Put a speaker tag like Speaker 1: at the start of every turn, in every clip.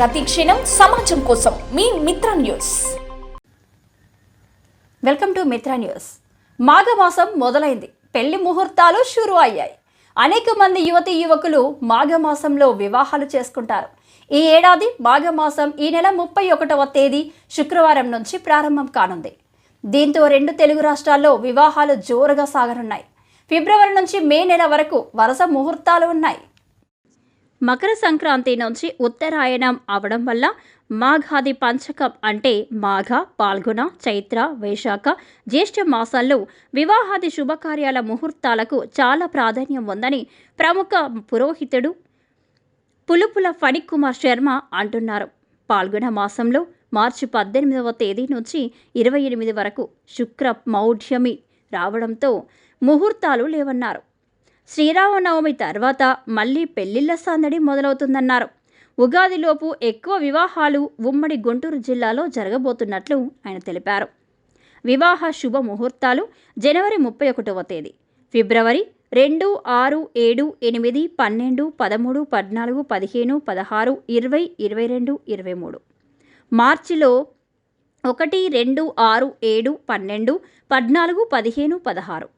Speaker 1: ప్రతిక్షణం సమాజం కోసం మీ Mitra News.
Speaker 2: Welcome to Mitra News. మాఘమాసం మొదలైంది. పెళ్ళి ముహూర్తాలు షురు అయ్యాయి. అనేక మంది యువతి యువకులు మాఘమాసంలో వివాహాలు చేసుకుంటారు. ఈ ఏడాది మాఘమాసం ఈ నెల ముప్పై ఒకటవ తేదీ శుక్రవారం నుంచి ప్రారంభం కానుంది. దీంతో రెండు తెలుగు రాష్ట్రాల్లో వివాహాలు జోరుగా సాగనున్నాయి. ఫిబ్రవరి నుంచి మే నెల వరకు వరుస ముహూర్తాలు ఉన్నాయి. మకర సంక్రాంతి నుంచి ఉత్తరాయణం అవడం వల్ల మాఘాది పంచకం అంటే మాఘ పాల్గొన చైత్ర వైశాఖ జ్యేష్ఠ మాసాల్లో వివాహాది శుభకార్యాల ముహూర్తాలకు చాలా ప్రాధాన్యం ఉందని ప్రముఖ పురోహితుడు పులుపుల ఫణిక్ కుమార్ శర్మ అంటున్నారు. పాల్గొన మాసంలో మార్చి పద్దెనిమిదవ తేదీ నుంచి ఇరవై ఎనిమిది వరకు శుక్ర మౌఢ్యమి రావడంతో ముహూర్తాలు లేవన్నారు. శ్రీరామనవమి తర్వాత మళ్ళీ పెళ్ళిళ్ళ సందడి మొదలవుతుందన్నారు. ఉగాదిలోపు ఎక్కువ వివాహాలు ఉమ్మడి గుంటూరు జిల్లాలో జరగబోతున్నట్లు ఆయన తెలిపారు. వివాహ శుభ ముహూర్తాలు జనవరి ముప్పై ఒకటవ తేదీ ఫిబ్రవరి రెండు ఆరు ఏడు ఎనిమిది పన్నెండు పదమూడు పద్నాలుగు పదిహేను పదహారు ఇరవై ఇరవై రెండు ఇరవై మూడు. మార్చిలో ఒకటి రెండు ఆరు ఏడు పన్నెండు పద్నాలుగు పదిహేను పదహారు.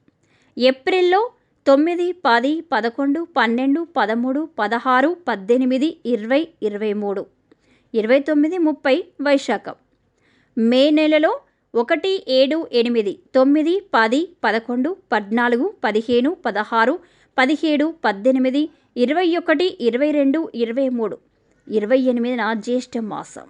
Speaker 2: ఏప్రిల్లో తొమ్మిది పది పదకొండు పన్నెండు పదమూడు పదహారు పద్దెనిమిది ఇరవై ఇరవై మూడు. ఇరవై తొమ్మిది ముప్పై వైశాఖం. మే నెలలో ఒకటి ఏడు ఎనిమిది తొమ్మిది పది పదకొండు పద్నాలుగు పదిహేను పదహారు పదిహేడు పద్దెనిమిది ఇరవై ఒకటి ఇరవై రెండు ఇరవై మూడు. ఇరవై ఎనిమిదిన జ్యేష్ఠ మాసం.